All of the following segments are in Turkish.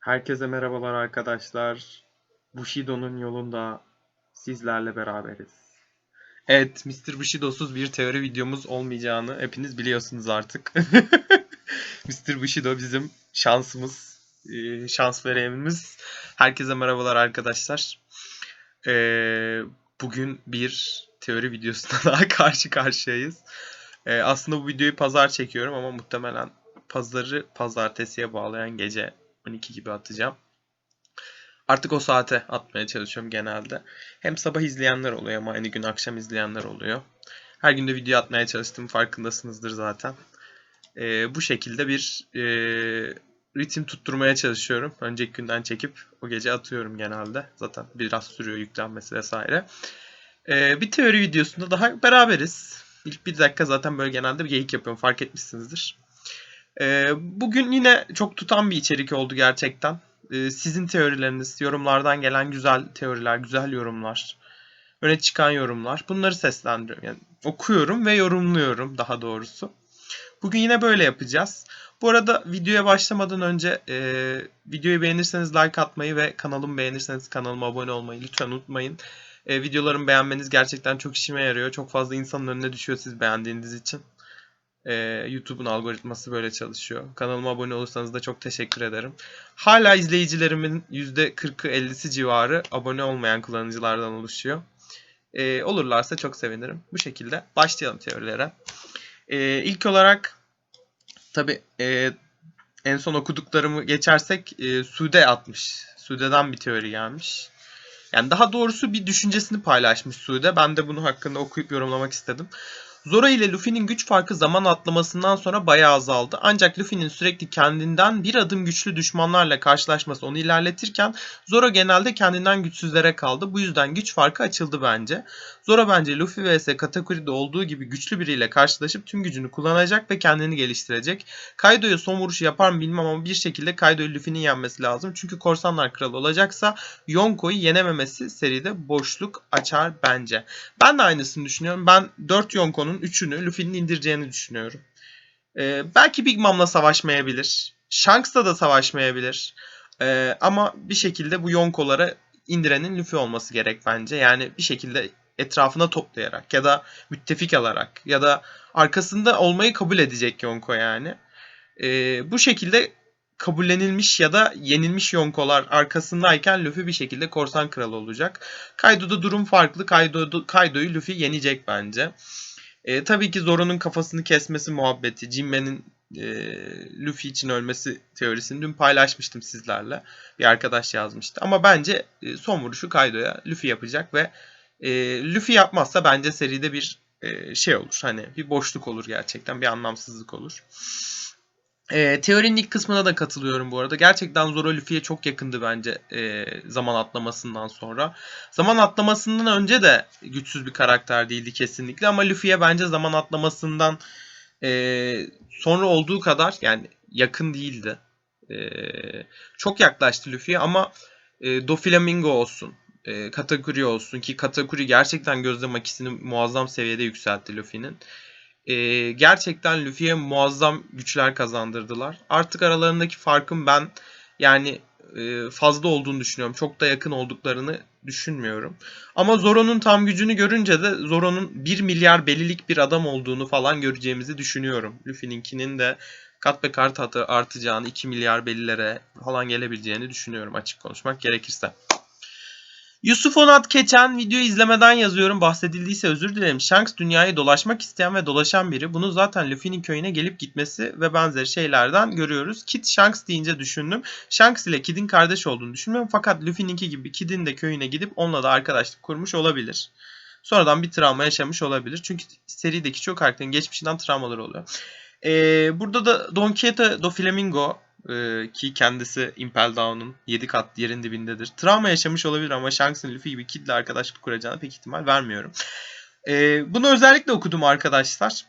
Herkese merhabalar arkadaşlar. Bushido'nun yolunda sizlerle beraberiz. Evet, Mr. Bushido'suz bir teori videomuz olmayacağını hepiniz biliyorsunuz artık. Mr. Bushido bizim şansımız, e, şans verenimiz. Herkese merhabalar arkadaşlar. E, Bugün bir teori videosuna daha karşı karşıyayız. E, Aslında bu videoyu pazar çekiyorum ama muhtemelen pazarı pazartesiye bağlayan gece 12 gibi atacağım. Artık o saate atmaya çalışıyorum genelde. Hem sabah izleyenler oluyor ama aynı gün akşam izleyenler oluyor. Her gün de video atmaya çalıştım farkındasınızdır zaten. Ee, bu şekilde bir e, ritim tutturmaya çalışıyorum. Önceki günden çekip o gece atıyorum genelde. Zaten biraz sürüyor yüklenmesi vesaire. Ee, bir teori videosunda daha beraberiz. İlk bir dakika zaten böyle genelde bir geyik yapıyorum fark etmişsinizdir. Ee, bugün yine çok tutan bir içerik oldu gerçekten. Ee, sizin teorileriniz, yorumlardan gelen güzel teoriler, güzel yorumlar, öne çıkan yorumlar. Bunları seslendiriyorum. Yani okuyorum ve yorumluyorum daha doğrusu. Bugün yine böyle yapacağız. Bu arada videoya başlamadan önce e, videoyu beğenirseniz like atmayı ve kanalımı beğenirseniz kanalıma abone olmayı lütfen unutmayın. E, videolarımı beğenmeniz gerçekten çok işime yarıyor. Çok fazla insanın önüne düşüyor siz beğendiğiniz için. Ee, YouTube'un algoritması böyle çalışıyor. Kanalıma abone olursanız da çok teşekkür ederim. Hala izleyicilerimin %40'ı 50'si civarı abone olmayan kullanıcılardan oluşuyor. Ee, olurlarsa çok sevinirim. Bu şekilde başlayalım teorilere. Ee, ilk olarak tabi e, en son okuduklarımı geçersek e, Sude atmış. Sude'den bir teori gelmiş. Yani daha doğrusu bir düşüncesini paylaşmış Sude. Ben de bunu hakkında okuyup yorumlamak istedim. Zoro ile Luffy'nin güç farkı zaman atlamasından sonra bayağı azaldı. Ancak Luffy'nin sürekli kendinden bir adım güçlü düşmanlarla karşılaşması onu ilerletirken Zoro genelde kendinden güçsüzlere kaldı. Bu yüzden güç farkı açıldı bence. Zoro bence Luffy vs Katakuri'de olduğu gibi güçlü biriyle karşılaşıp tüm gücünü kullanacak ve kendini geliştirecek. Kaido'ya son vuruşu yapar mı bilmem ama bir şekilde Kaido'yu Luffy'nin yenmesi lazım. Çünkü Korsanlar Kralı olacaksa Yonko'yu yenememesi seride boşluk açar bence. Ben de aynısını düşünüyorum. Ben 4 Yonko'nun 3'ünü Luffy'nin indireceğini düşünüyorum. Ee, belki Big Mom'la savaşmayabilir. Shanks'la da savaşmayabilir. Ee, ama bir şekilde bu Yonko'lara indirenin Luffy olması gerek bence. Yani bir şekilde etrafına toplayarak ya da müttefik alarak ya da arkasında olmayı kabul edecek Yonko yani. Ee, bu şekilde kabullenilmiş ya da yenilmiş Yonkolar arkasındayken Luffy bir şekilde korsan kralı olacak. Kaido'da durum farklı. Kaido, Kaido'yu Luffy yenecek bence. E, tabii ki Zoro'nun kafasını kesmesi muhabbeti, Jinbe'nin e, Luffy için ölmesi teorisini dün paylaşmıştım sizlerle. Bir arkadaş yazmıştı. Ama bence e, son vuruşu Kaido'ya Luffy yapacak ve e, Luffy yapmazsa bence seride bir e, şey olur. Hani bir boşluk olur gerçekten. Bir anlamsızlık olur. E, teorinin ilk kısmına da katılıyorum bu arada. Gerçekten Zoro Luffy'ye çok yakındı bence e, zaman atlamasından sonra. Zaman atlamasından önce de güçsüz bir karakter değildi kesinlikle ama Luffy'ye bence zaman atlamasından e, sonra olduğu kadar yani yakın değildi. E, çok yaklaştı Luffy'ye ama e, Doflamingo olsun, e, Katakuri olsun ki Katakuri gerçekten gözle makisini muazzam seviyede yükseltti Luffy'nin e, gerçekten Luffy'ye muazzam güçler kazandırdılar. Artık aralarındaki farkın ben yani e, fazla olduğunu düşünüyorum. Çok da yakın olduklarını düşünmüyorum. Ama Zoro'nun tam gücünü görünce de Zoro'nun 1 milyar belilik bir adam olduğunu falan göreceğimizi düşünüyorum. Luffy'ninkinin de kat be kat artacağını 2 milyar belilere falan gelebileceğini düşünüyorum açık konuşmak gerekirse. Yusuf Onat Keçen video izlemeden yazıyorum. Bahsedildiyse özür dilerim. Shanks dünyayı dolaşmak isteyen ve dolaşan biri. Bunu zaten Luffy'nin köyüne gelip gitmesi ve benzeri şeylerden görüyoruz. Kid Shanks deyince düşündüm. Shanks ile Kid'in kardeş olduğunu düşünmüyorum. Fakat Luffy'ninki gibi Kid'in de köyüne gidip onunla da arkadaşlık kurmuş olabilir. Sonradan bir travma yaşamış olabilir. Çünkü serideki çok karakterin geçmişinden travmaları oluyor. Ee, burada da Don Quixote do Flamingo ee, ki kendisi Impel Down'un 7 kat yerin dibindedir. Travma yaşamış olabilir ama Shanks'ın Luffy gibi Kid'le arkadaşlık kuracağına pek ihtimal vermiyorum. Ee, bunu özellikle okudum arkadaşlar.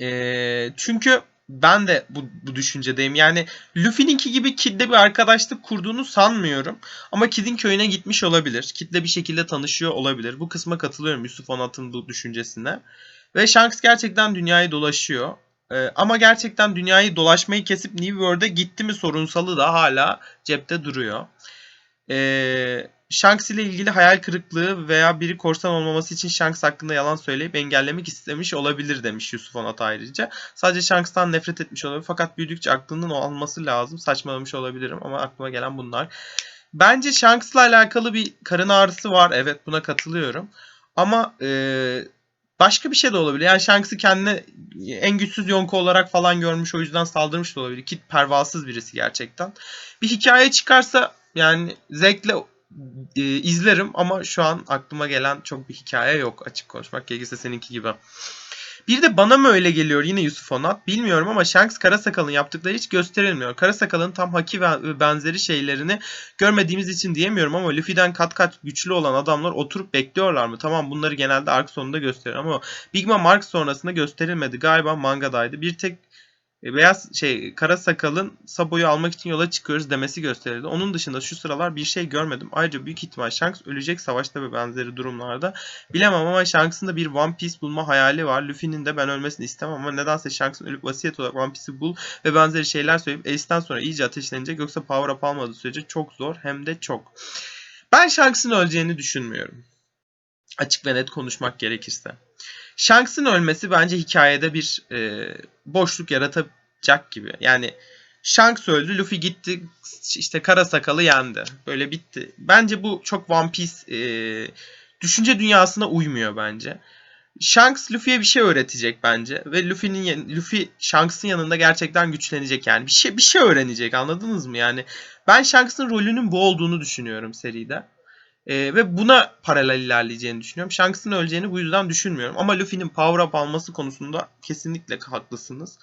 Ee, çünkü ben de bu, bu düşüncedeyim. Yani Luffy'ninki gibi Kid'le bir arkadaşlık kurduğunu sanmıyorum. Ama Kid'in köyüne gitmiş olabilir. Kid'le bir şekilde tanışıyor olabilir. Bu kısma katılıyorum Yusuf Onat'ın bu düşüncesine. Ve Shanks gerçekten dünyayı dolaşıyor. Ee, ama gerçekten dünyayı dolaşmayı kesip New World'e gitti mi sorunsalı da hala cepte duruyor. Ee, Shanks ile ilgili hayal kırıklığı veya biri korsan olmaması için Shanks hakkında yalan söyleyip engellemek istemiş olabilir demiş Yusuf Onat ayrıca. Sadece Shanks'tan nefret etmiş olabilir fakat büyüdükçe aklının alması lazım. Saçmalamış olabilirim ama aklıma gelen bunlar. Bence Shanks'la alakalı bir karın ağrısı var. Evet buna katılıyorum. Ama e, başka bir şey de olabilir. Yani Shanks'ı kendine en güçsüz yonku olarak falan görmüş o yüzden saldırmış da olabilir. Ki pervasız birisi gerçekten. Bir hikaye çıkarsa yani zevkle e, izlerim ama şu an aklıma gelen çok bir hikaye yok açık konuşmak gerekirse seninki gibi. Bir de bana mı öyle geliyor yine Yusuf Onat bilmiyorum ama Shanks Karasakal'ın yaptıkları hiç gösterilmiyor. Karasakal'ın tam haki ve benzeri şeylerini görmediğimiz için diyemiyorum ama Luffy'den kat kat güçlü olan adamlar oturup bekliyorlar mı? Tamam bunları genelde ark sonunda gösteriyor ama Big Mom ark sonrasında gösterilmedi. Galiba mangadaydı. Bir tek beyaz şey kara sakalın Sabo'yu almak için yola çıkıyoruz demesi gösterildi. Onun dışında şu sıralar bir şey görmedim. Ayrıca büyük ihtimal Shanks ölecek savaşta ve benzeri durumlarda. Bilemem ama Shanks'ın da bir One Piece bulma hayali var. Luffy'nin de ben ölmesini istemem ama nedense Shanks'ın ölüp vasiyet olarak One Piece'i bul ve benzeri şeyler söyleyip Ace'den sonra iyice ateşlenecek yoksa power up almadığı sürece çok zor hem de çok. Ben Shanks'ın öleceğini düşünmüyorum. Açık ve net konuşmak gerekirse. Shanks'ın ölmesi bence hikayede bir e, boşluk yaratacak gibi. Yani Shanks öldü, Luffy gitti, işte kara sakalı yendi. Böyle bitti. Bence bu çok One Piece e, düşünce dünyasına uymuyor bence. Shanks Luffy'ye bir şey öğretecek bence ve Luffy'nin Luffy Shanks'ın yanında gerçekten güçlenecek yani. Bir şey bir şey öğrenecek anladınız mı? Yani ben Shanks'ın rolünün bu olduğunu düşünüyorum seride. E, ve buna paralel ilerleyeceğini düşünüyorum. Shanks'ın öleceğini bu yüzden düşünmüyorum. Ama Luffy'nin power up alması konusunda kesinlikle haklısınız.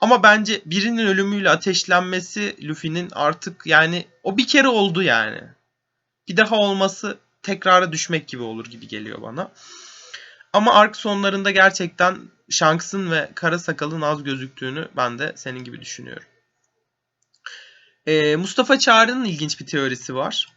Ama bence birinin ölümüyle ateşlenmesi Luffy'nin artık yani o bir kere oldu yani. Bir daha olması tekrara düşmek gibi olur gibi geliyor bana. Ama ark sonlarında gerçekten Shanks'ın ve Kara Sakal'ın az gözüktüğünü ben de senin gibi düşünüyorum. Ee, Mustafa Çağrı'nın ilginç bir teorisi var.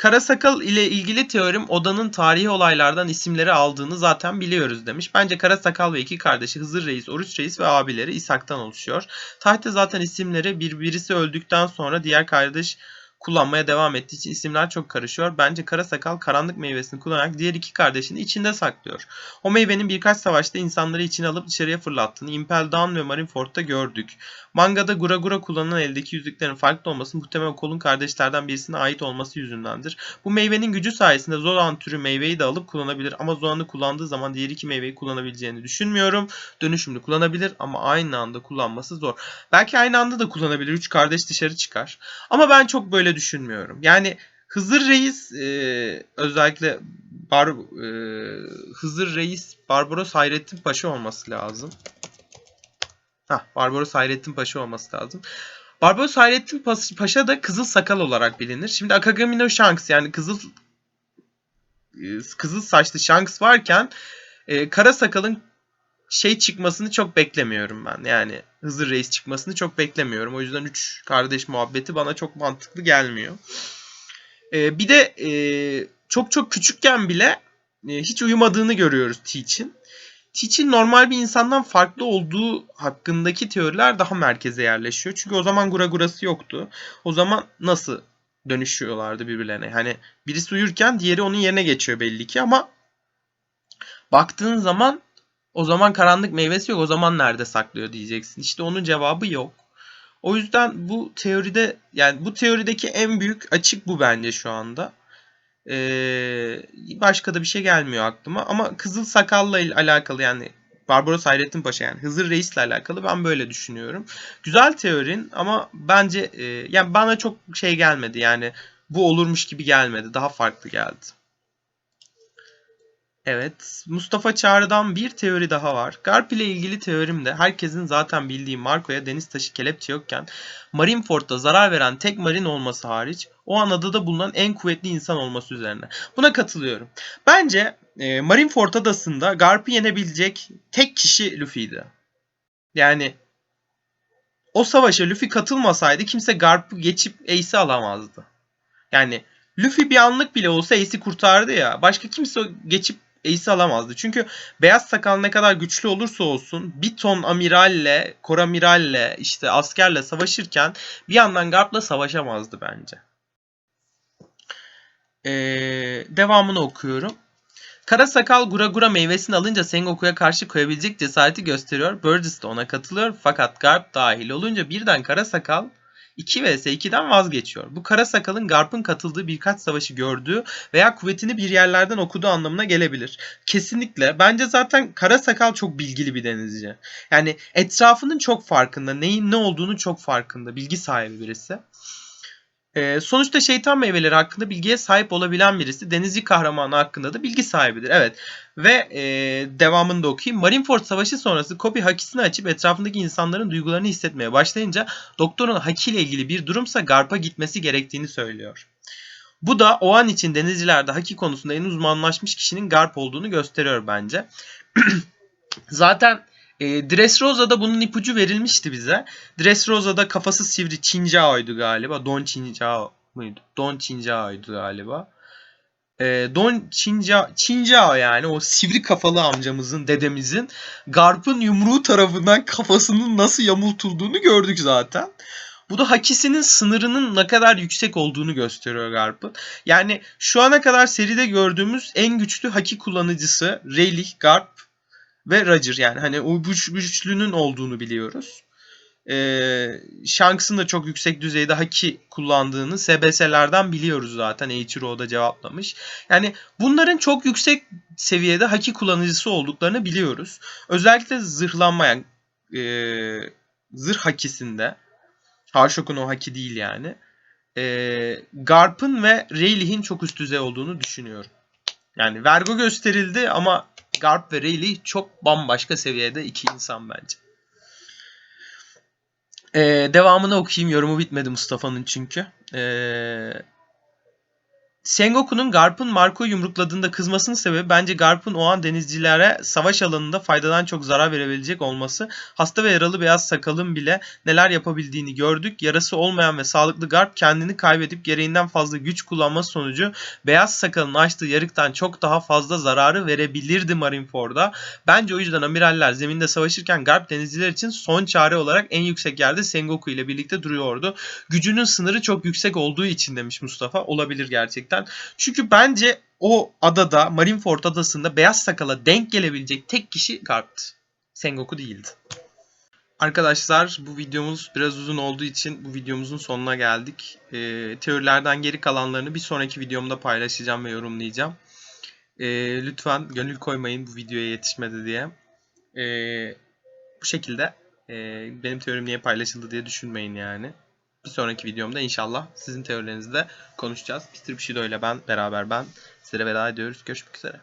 Karasakal ile ilgili teorim odanın tarihi olaylardan isimleri aldığını zaten biliyoruz demiş. Bence Karasakal ve iki kardeşi Hızır Reis, Oruç Reis ve abileri İshak'tan oluşuyor. Tarihte zaten isimleri bir birisi öldükten sonra diğer kardeş kullanmaya devam ettiği için isimler çok karışıyor. Bence kara sakal karanlık meyvesini kullanarak diğer iki kardeşini içinde saklıyor. O meyvenin birkaç savaşta insanları içine alıp dışarıya fırlattığını Impel Down ve Marineford'da gördük. Mangada Gura Gura kullanılan eldeki yüzüklerin farklı olması muhtemelen kolun kardeşlerden birisine ait olması yüzündendir. Bu meyvenin gücü sayesinde Zoan türü meyveyi de alıp kullanabilir ama Zoan'ı kullandığı zaman diğer iki meyveyi kullanabileceğini düşünmüyorum. Dönüşümlü kullanabilir ama aynı anda kullanması zor. Belki aynı anda da kullanabilir. Üç kardeş dışarı çıkar. Ama ben çok böyle düşünmüyorum. Yani Hızır Reis e, özellikle Bar, e, Hızır Reis Barbaros Hayrettin Paşa olması lazım. Hah, Barbaros Hayrettin Paşa olması lazım. Barbaros Hayrettin Paşa da Kızıl Sakal olarak bilinir. Şimdi Akagami no Shanks yani Kızıl e, Kızıl saçlı Shanks varken e, Kara Sakal'ın şey çıkmasını çok beklemiyorum ben. Yani Hızır Reis çıkmasını çok beklemiyorum. O yüzden 3 kardeş muhabbeti bana çok mantıklı gelmiyor. E, bir de e, çok çok küçükken bile e, hiç uyumadığını görüyoruz Teach'in. Teach'in normal bir insandan farklı olduğu hakkındaki teoriler daha merkeze yerleşiyor. Çünkü o zaman gura gurası yoktu. O zaman nasıl dönüşüyorlardı birbirlerine? Hani birisi uyurken diğeri onun yerine geçiyor belli ki ama baktığın zaman o zaman karanlık meyvesi yok. O zaman nerede saklıyor diyeceksin. İşte onun cevabı yok. O yüzden bu teoride yani bu teorideki en büyük açık bu bence şu anda. Ee, başka da bir şey gelmiyor aklıma. Ama Kızıl Sakal'la alakalı yani Barbaros Hayrettin Paşa yani Hızır Reis'le alakalı ben böyle düşünüyorum. Güzel teorin ama bence e, yani bana çok şey gelmedi yani bu olurmuş gibi gelmedi. Daha farklı geldi. Evet, Mustafa Çağrı'dan bir teori daha var. Garp ile ilgili teorimde herkesin zaten bildiği Marco'ya deniz taşı kelepçe yokken Marineford'da zarar veren tek marin olması hariç o an adada bulunan en kuvvetli insan olması üzerine. Buna katılıyorum. Bence e, Marineford adasında Garp'ı yenebilecek tek kişi Luffy'ydi. Yani o savaşa Luffy katılmasaydı kimse Garp'ı geçip Ace'i alamazdı. Yani Luffy bir anlık bile olsa Ace'i kurtardı ya. Başka kimse geçip Ace'i alamazdı. Çünkü beyaz sakal ne kadar güçlü olursa olsun bir ton amiralle, koramiralle, işte askerle savaşırken bir yandan Garp'la savaşamazdı bence. Ee, devamını okuyorum. Kara sakal Gura Gura meyvesini alınca Sengoku'ya karşı koyabilecek cesareti gösteriyor. Burgess de ona katılıyor fakat Garp dahil olunca birden Kara sakal 2 vs 2'den vazgeçiyor. Bu Kara Sakal'ın Garp'ın katıldığı birkaç savaşı gördüğü veya kuvvetini bir yerlerden okuduğu anlamına gelebilir. Kesinlikle. Bence zaten Kara Sakal çok bilgili bir denizci. Yani etrafının çok farkında. Neyin ne olduğunu çok farkında. Bilgi sahibi birisi. Ee, sonuçta şeytan meyveleri hakkında bilgiye sahip olabilen birisi. Denizci kahramanı hakkında da bilgi sahibidir. Evet. Ve e, devamını da okuyayım. Marineford Savaşı sonrası Kobe hakisini açıp etrafındaki insanların duygularını hissetmeye başlayınca doktorun haki ile ilgili bir durumsa Garp'a gitmesi gerektiğini söylüyor. Bu da o an için denizcilerde haki konusunda en uzmanlaşmış kişinin Garp olduğunu gösteriyor bence. Zaten e, Dressrosa'da bunun ipucu verilmişti bize. Dressrosa'da kafası sivri Chinjao'ydu galiba. Don Chinjao muydu? Don Chinjao'ydu galiba. E, Don Chinjao, Chinjao yani o sivri kafalı amcamızın, dedemizin Garp'ın yumruğu tarafından kafasının nasıl yamultulduğunu gördük zaten. Bu da hakisinin sınırının ne kadar yüksek olduğunu gösteriyor Garp'ın. Yani şu ana kadar seride gördüğümüz en güçlü haki kullanıcısı Rayleigh, Garp ve Roger. Yani hani o güç, güçlünün olduğunu biliyoruz. Ee, Shanks'ın da çok yüksek düzeyde haki kullandığını SBS'lerden biliyoruz zaten. Eiichiro'da cevaplamış. Yani bunların çok yüksek seviyede haki kullanıcısı olduklarını biliyoruz. Özellikle zırhlanmayan e, zırh hakisinde Harshok'un o haki değil yani. E, Garp'ın ve Rayleigh'in çok üst düzey olduğunu düşünüyorum. Yani Vergo gösterildi ama Garp ve Rayleigh çok bambaşka seviyede iki insan bence. Ee, devamını okuyayım. Yorumu bitmedi Mustafa'nın çünkü. Ee, Sengoku'nun Garp'ın Marco'yu yumrukladığında kızmasının sebebi bence Garp'ın o an denizcilere savaş alanında faydadan çok zarar verebilecek olması. Hasta ve yaralı beyaz sakalın bile neler yapabildiğini gördük. Yarası olmayan ve sağlıklı Garp kendini kaybedip gereğinden fazla güç kullanması sonucu beyaz sakalın açtığı yarıktan çok daha fazla zararı verebilirdi Marineford'a. Bence o yüzden amiraller zeminde savaşırken Garp denizciler için son çare olarak en yüksek yerde Sengoku ile birlikte duruyordu. Gücünün sınırı çok yüksek olduğu için demiş Mustafa. Olabilir gerçekten. Çünkü bence o adada Marineford adasında beyaz sakala denk gelebilecek tek kişi Garp'tı. Sengoku değildi. Arkadaşlar bu videomuz biraz uzun olduğu için bu videomuzun sonuna geldik. Ee, teorilerden geri kalanlarını bir sonraki videomda paylaşacağım ve yorumlayacağım. Ee, lütfen gönül koymayın bu videoya yetişmedi diye. Ee, bu şekilde e, benim teorim niye paylaşıldı diye düşünmeyin yani. Bir sonraki videomda inşallah sizin teorilerinizde konuşacağız. Mr. Bushido ile ben beraber ben sizlere veda ediyoruz. Görüşmek üzere.